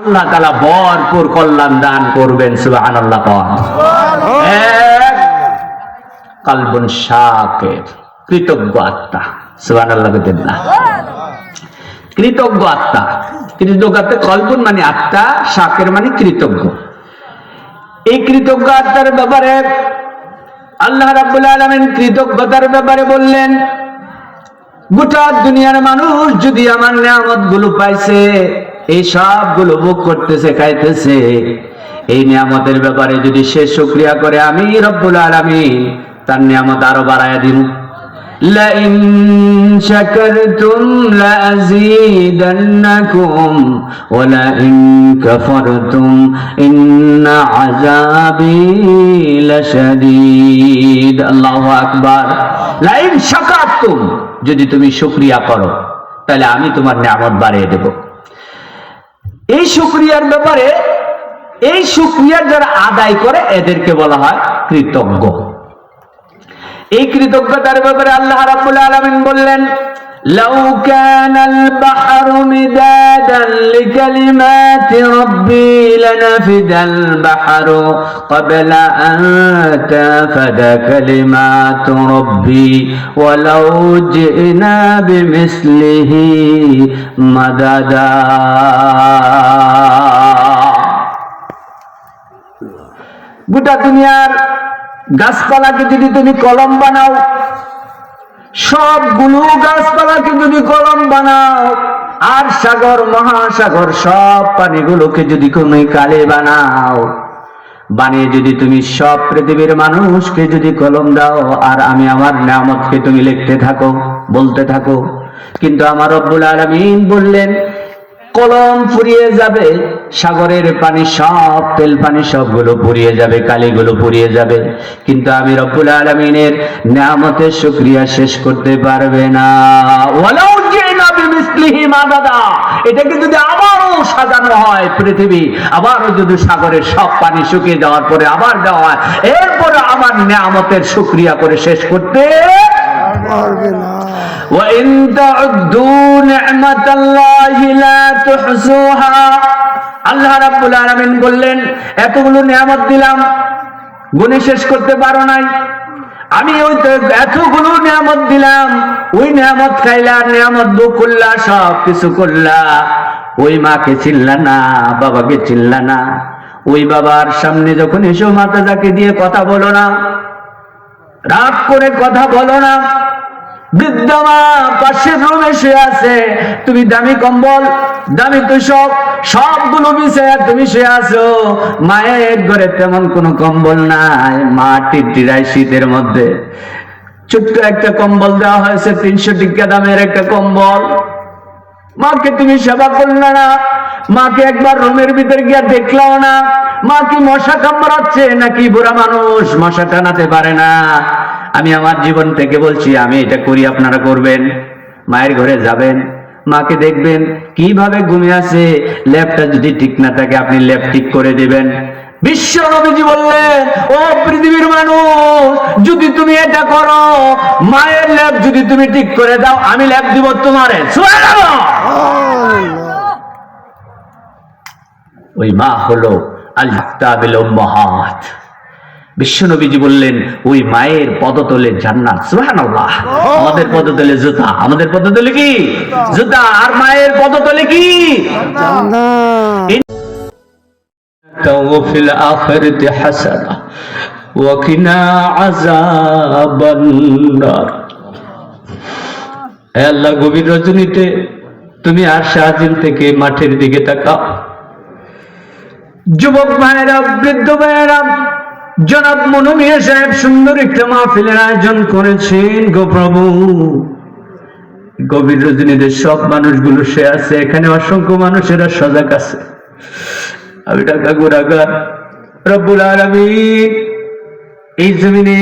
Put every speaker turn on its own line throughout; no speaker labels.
আল্লাহ তালা ভরপুর কল্যাণ দান করবেন সুবাহ আল্লাহ কালবন শাকের কৃতজ্ঞ আত্মা সুবাহ আল্লাহ কৃতজ্ঞ আত্মা। কৃতজ্ঞ আত্মা কল্পন মানে আত্মা শাকের মানে কৃতজ্ঞ। এই কৃতজ্ঞ আত্মার ব্যাপারে আল্লাহ রাব্বুল আলামিন কৃতজ্ঞতার ব্যাপারে বললেন গোটা দুনিয়ার মানুষ যদি আমার নিয়ামতগুলো পাইছে এই সবগুলো ভোগ করতেছে খাইতেছে এই নিয়ামতের ব্যাপারে যদি সে শুক্রিয়া করে আমি রব্বুল আলামিন তার নিয়ামত আরো বাড়ায় দিন لئن شكرتم لأزيدنكم ولئن كفرتم إن عذابي لشديد الله أكبر لئن شكرتم যদি তুমি শুকরিয়া করো তাহলে আমি তোমার নিয়ামত বাড়িয়ে দেব এই সুক্রিয়ার ব্যাপারে, এই সুক্রিয়ার যারা আদায় করে, এদেরকে বলা হয় কৃতজ্ঞ। এই কৃতজ্ঞতার ব্যাপারে আল্লাহ রাবুল আলমিন বললেন لو كان البحر مدادا لكلمات ربي لنفد البحر قبل أن تنفد كلمات ربي ولو جئنا بمثله مددا গোটা দুনিয়ার গাছপালাকে যদি তুমি কলম বানাও সবগুলো গাছপালাকে যদি কলম বানাও, আর সাগর, মহাসাগর, সব পানিগুলোকে যদি তুমি কালে বানাও, বানিয়ে যদি তুমি সব পৃথিবীর মানুষকে যদি কলম দাও, আর আমি আমার নামতকে তুমি লিখতে থাকো, বলতে থাকো। কিন্তু আমার রব্বুল আলমিন বললেন কলম ফুরিয়ে যাবে, সাগরের পানি সব, তেল পানি সবগুলো পুড়িয়ে যাবে, কালিগুলো পুড়িয়ে যাবে। কিন্তু আমি রব্বুল আলমিনের নামতের শুক্রিয়া শেষ করতে পারবে না। ওয়ালাউ জিনা বিমিসলিহি মাদাদা এটাকে যদি আবারও সাজানো পৃথিবী, আবারও যদি সাগরের সব পানি শুকিয়ে যাওয়ার পরে আবার দেওয়া এরপরে আমার নিয়ামতের শুক্রিয়া করে শেষ করতে
পারবে না
وإن تعدوا نعمة الله لا تحصوها আল্লাহ রাব্বুল আলামিন বললেন এতগুলো নিয়ামত দিলাম গুণে শেষ করতে পারো নাই আমি ওই তো এতগুলো নিয়ামত দিলাম ওই নিয়ামত খাইলা নিয়ামত বুক করলা সব কিছু করলা ওই মাকে চিনলা না বাবাকে চিনলা না ওই বাবার সামনে যখন এসো মাতা যাকে দিয়ে কথা বলো না রাগ করে কথা বলো না বৃদ্ধা মা পাশের রুমে শুয়ে আছে। তুমি দামি কম্বল, দামি তুষক সবগুলো মিশে তুমি শুয়ে আছো। মায়ের ঘরে তেমন কোনো কম্বল নাই মা টিটিরাই শীতের মধ্যে। ছোট্ট একটা কম্বল দেওয়া হয়েছে, তিনশো টিকা দামের একটা কম্বল। মাকে তুমি সেবা করলে না? মাকে একবার রুমের ভিতরে গিয়া দেখলাও না? মা কি মশা কামড়াচ্ছে নাকি বুড়া মানুষ? মশা টানাতে পারে না। আমি আমার জীবন থেকে বলছি, আমি এটা করি, আপনারা করবেন। মায়ের ঘরে যাবেন, মাকে দেখবেন, কীভাবে ঘুমিয়ে আছে। ল্যাপটা যদি ঠিক না থাকে, আপনি ল্যাপ ঠিক করে দিবেন। বিশ্ব নবীজি বললেন ও পৃথিবীর মানুষ যদি তুমি এটা করো মায়ের ল্যাব যদি তুমি ঠিক করে দাও আমি ল্যাব দিব তোমারে। ওই মা হলো আল্লাহতাবিল উম্মাহাত বিশ্বনবীজি বললেন ওই মায়ের পদতলে জান্নাত সুবহানাল্লাহ। আমাদের পদতলে জুতা আমাদের পদতলে কি? জুতা। আর মায়ের পদতলে কি?
না
وفي الآخرة حسنة وقنا عذاب النار হে আল্লাহ গভীর রজনীতে তুমি আর শাহজিন থেকে মাঠের দিকে তাকাও যুবক ভাইয়েরা বৃদ্ধ ভাইয়েরা জনাব মনুমিয়া সাহেব সুন্দর একটা মাহফিলের আয়োজন করেছেন গো প্রভু গভীর রজনীতে সব মানুষগুলো সে আছে এখানে অসংখ্য মানুষেরা সজাগ আছে আমি টাকা গুণাগার রব্বুল আলামিন এই জমিনে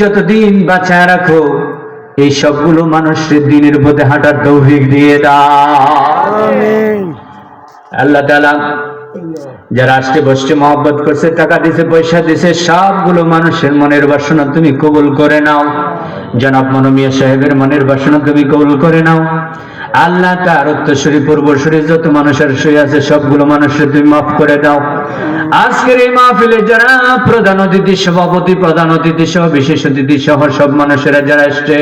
যতদিন বাঁচায় রাখো, এই সবগুলো মানুষের দিনের পথে হাঁটার তৌফিক দিয়ে আল্লাহ তাআলা যারা আসতে বসতে মহব্বত করছে, টাকা দিছে, পয়সা দিছে, সবগুলো মানুষের মনের বাসনা তুমি কবুল করে নাও। জনাব মনমিয়া সাহেবের মনের বাসনা তুমি কবুল করে নাও। আল্লাহ তার উত্তরসূরি পূর্বসূরি যত মানুষের শুয়ে আছে সবগুলো মানুষের তুমি মাফ করে দাও। আজকের এই মাহফিলে যারা প্রধান অতিথি, সভাপতি, প্রধান অতিথি সহ, বিশেষ অতিথি সহ, সব মানুষেরা যারা এসছে,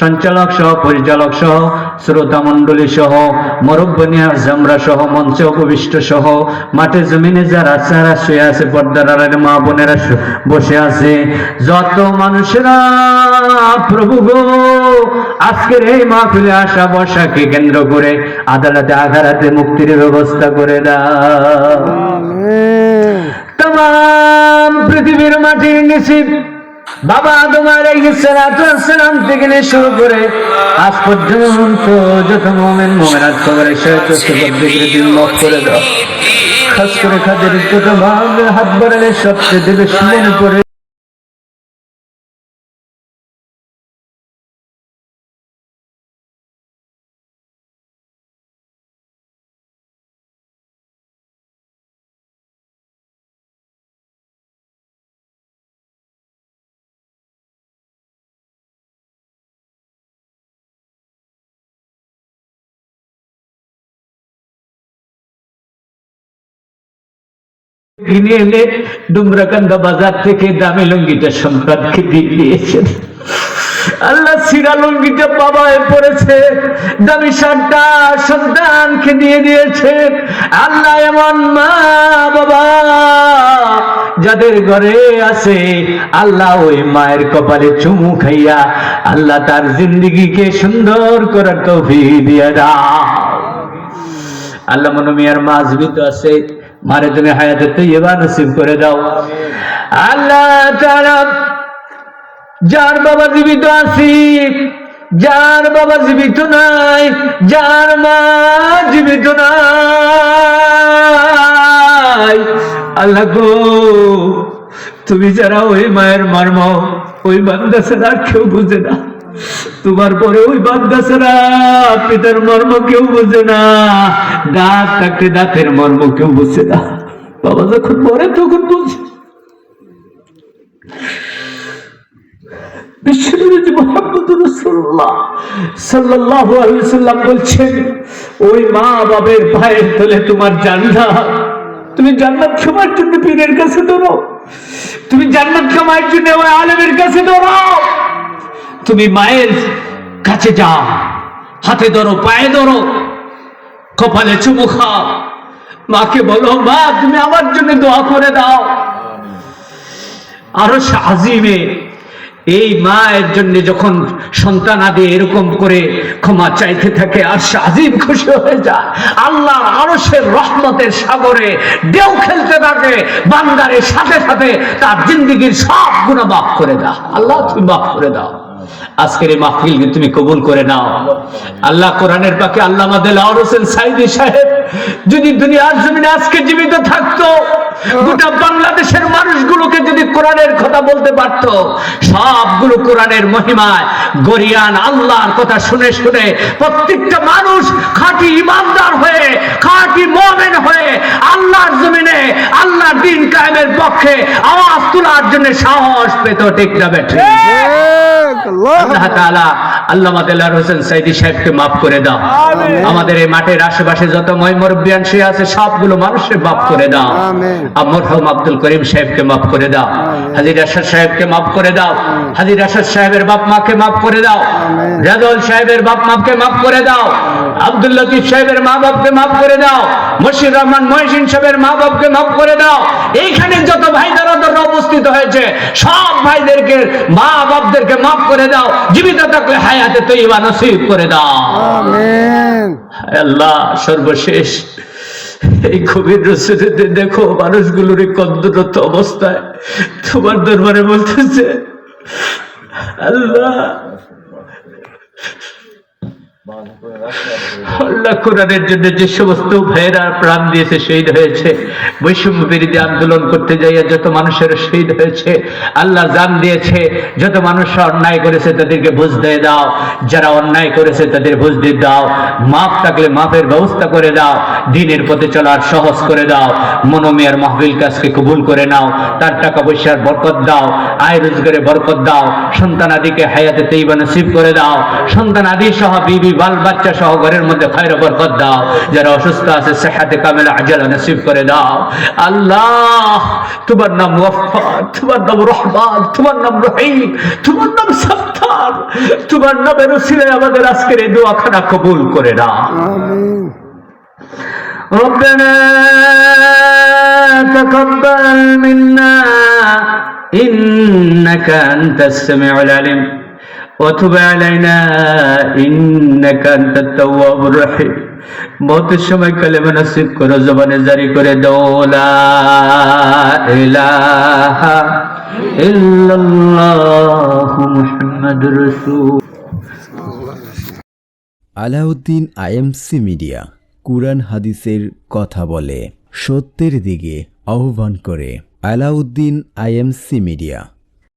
সঞ্চালক সহ, পরিচালক সহ, শ্রোতা মন্ডলী সহ মরব্বনিয়া জামরা সহ, মঞ্চে উপবিষ্ট সহ, মাঠে জমিনে যারা যারা শুয়ে আছে, পর্দার মা বোনেরা বসে আছে, যত মানুষেরা, প্রভু গো, আজকের এই মাহফিলে আসা বসাকে কেন্দ্র করে আদালতে, আঘারাতে, মুক্তির ব্যবস্থা করে দাও। পৃথিবীর মাটির নিচে বাবা তোমার সালাম থেকে নিয়ে শুরু করে আজ পর্যন্ত যত মোমেন মোমেনাত সুবদ্দিকে দিন মাফ করে দাও। খাস করে খাদের যত ভাগ হাত বাড়ালে সবচেয়ে বেশি মনে পড়ে কিনে এনে বাজার থেকে লুঙ্গিটা দিয়ে দিয়েছেন। আল্লাহ সিরা লুঙ্গিটা বাবায় পড়েছে দামি সন্তানকে দিয়ে দিয়েছে। আল্লাহ এমন মা বাবা যাদের ঘরে আছে, আল্লাহ ওই মায়ের কপালে চুমু খাইয়া আল্লাহ তার জিন্দিগিকে সুন্দর করার তৌফিক দিয়ে দাও। আল্লাহ মনোমিয়ার মা জীবিত আছে। মারে তুমি হায়াতে তৈবা নসিব করে দাও। আল্লাহ যার বাবা জীবিত আছি, যার বাবা জীবিত নাই, যার মা জীবিত নাই। আল্লাহ গো, তুমি যারা ওই মায়ের মর্ম ওই বান্দা আর কেউ বুঝে না। তোমার পরে ওই ছাড়া পিতার মর্ম কেউ বুঝে না। দাঁত থাকতে দাঁতের মর্ম কেউ বুঝে না। বাবা যখন মরে তখন বুঝে। বলছেন, ওই মা বাবের পায়ের তলে তোমার জান্নাত। তুমি জান্নাত খাওয়ার জন্য পীরের কাছে দৌড়াও তুমি জান্নাত খাওয়ার জন্য ওই আলেমের কাছে দৌড়াও তুমি মায়ের কাছে যাও। হাতে ধরো, পায়ে ধরো, কপালে চুমু খাও। মাকে বলো, মা, তুমি আমার জন্য দোয়া করে দাও। আরও আজিমে এই মায়ের জন্য যখন সন্তান আদি এরকম করে ক্ষমা চাইতে থাকে, আর সাজিব খুশি হয়ে যায়। আল্লাহ আরশের রহমতের সাগরে ঢেউ খেলতে থাকে বান্দারের সাথে সাথে তার জিন্দগির সব গুণা মাফ করে দাও। আল্লাহ তুমি মাফ করে দাও। আজকের এই মাহফিলকে তুমি কবুল করে নাও। আল্লাহ কোরআনের পাকে আল্লাহ হোসেন সাইদি সাহেব যদি দুনিয়ার জমিনে আজকে জীবিত থাকতো গোটা বাংলাদেশের মানুষগুলোকে যদি কোরআনের কথা বলতে পারত সবগুলো কোরআনের মহিমায় গরিয়ান আল্লাহর কথা শুনে শুনে প্রত্যেকটা মানুষ খাঁটি ইমানদার হয়ে খাঁটি মোমেন হয়ে আল্লাহর জমিনে আল্লাহর দিন কায়েমের পক্ষে আওয়াজ তোলার জন্য সাহস পেত ঠিক না বেঠে?
আল্লাহ
আল্লাহ তাআলা আল্লামা দেলার হোসেন সাইদি সাহেবকে মাফ করে দাও। আমাদের এই মাঠের আশেপাশে যত মই মুরব্বিয়ান সে আছে সবগুলো মানুষের মাফ করে দাও।
আমিন।
মরহুম আব্দুল করিম সাহেবকে মাফ করে দাও। হাজির আসাদ সাহেবকে মাফ করে দাও। হাজির আসাদ সাহেবের বাপ মাকে মাফ করে দাও। রেজল সাহেবের বাপ মাকে মাফ করে দাও। আব্দুল লতিফ সাহেবের মা বাপকে মাফ করে দাও। মশির রহমান মহসিন সাহেবের মা বাপকে মাফ করে দাও। এইখানে যত ভাই দারাদাররা উপস্থিত হয়েছে সব ভাইদেরকে মা বাপদেরকে মাফ করে দাও। জীবিত থাকলে হায়াতে তৈবা নসিব করে দাও।
আমিন।
আল্লাহ সর্বশেষ এই কবির রসুলিতে দেখো মানুষগুলোর এই কন্দরত অবস্থায়। তোমার দরবারে বলতেছে আল্লাহ কোরআনের জন্য যে সমস্ত ভাইয়েরা প্রাণ দিয়েছে, শহীদ হয়েছে, বৈষম্য বিরোধী আন্দোলন করতে যাইয়া যত মানুষের শহীদ হয়েছে, আল্লাহ জান দিয়েছে, যত মানুষ অন্যায় করেছে তাদেরকে বুঝ দিয়ে দাও, যারা অন্যায় করেছে তাদের বুঝ দিয়ে দাও, মাফ থাকলে মাফের ব্যবস্থা করে দাও, দিনের পথে চলার সহজ করে দাও মনোমিয়ার মাহবিল কাজকে কবুল করে নাও, তার টাকা পয়সার বরকত দাও, আয় রোজগারে বরকত দাও, সন্তান আদিকে হায়াতে তৈবা নসিব করে দাও, সন্তান আদি সহ বিবি বাল বাচ্চা সহ ঘরের মধ্যে খায়ের বরকত দাও যারা অসুস্থ আছে সেহাতে কামেলা আজালা নসিব করে দাও আল্লাহ তোমার নাম গফফার তোমার নাম রহমান তোমার নাম রহিম তোমার নাম সত্তার তোমার নামের উসিলায় আমাদের আজকের এই দোয়াখানা কবুল করে দাও
আমিন
ربنا تقبل منا إنك أنت السميع العليم وتب علينا إنك أنت التواب الرحيم মতের সময় কালেমা নসিব করো জবানে জারি করে দৌলা ইলাহা ইল্লাল্লাহু মুহাম্মাদুর রাসূল
আলাউদ্দিন আইএমসি মিডিয়া কুরআন হাদিসের কথা বলে সত্যের দিকে আহ্বান করে আলাউদ্দিন আইএমসি মিডিয়া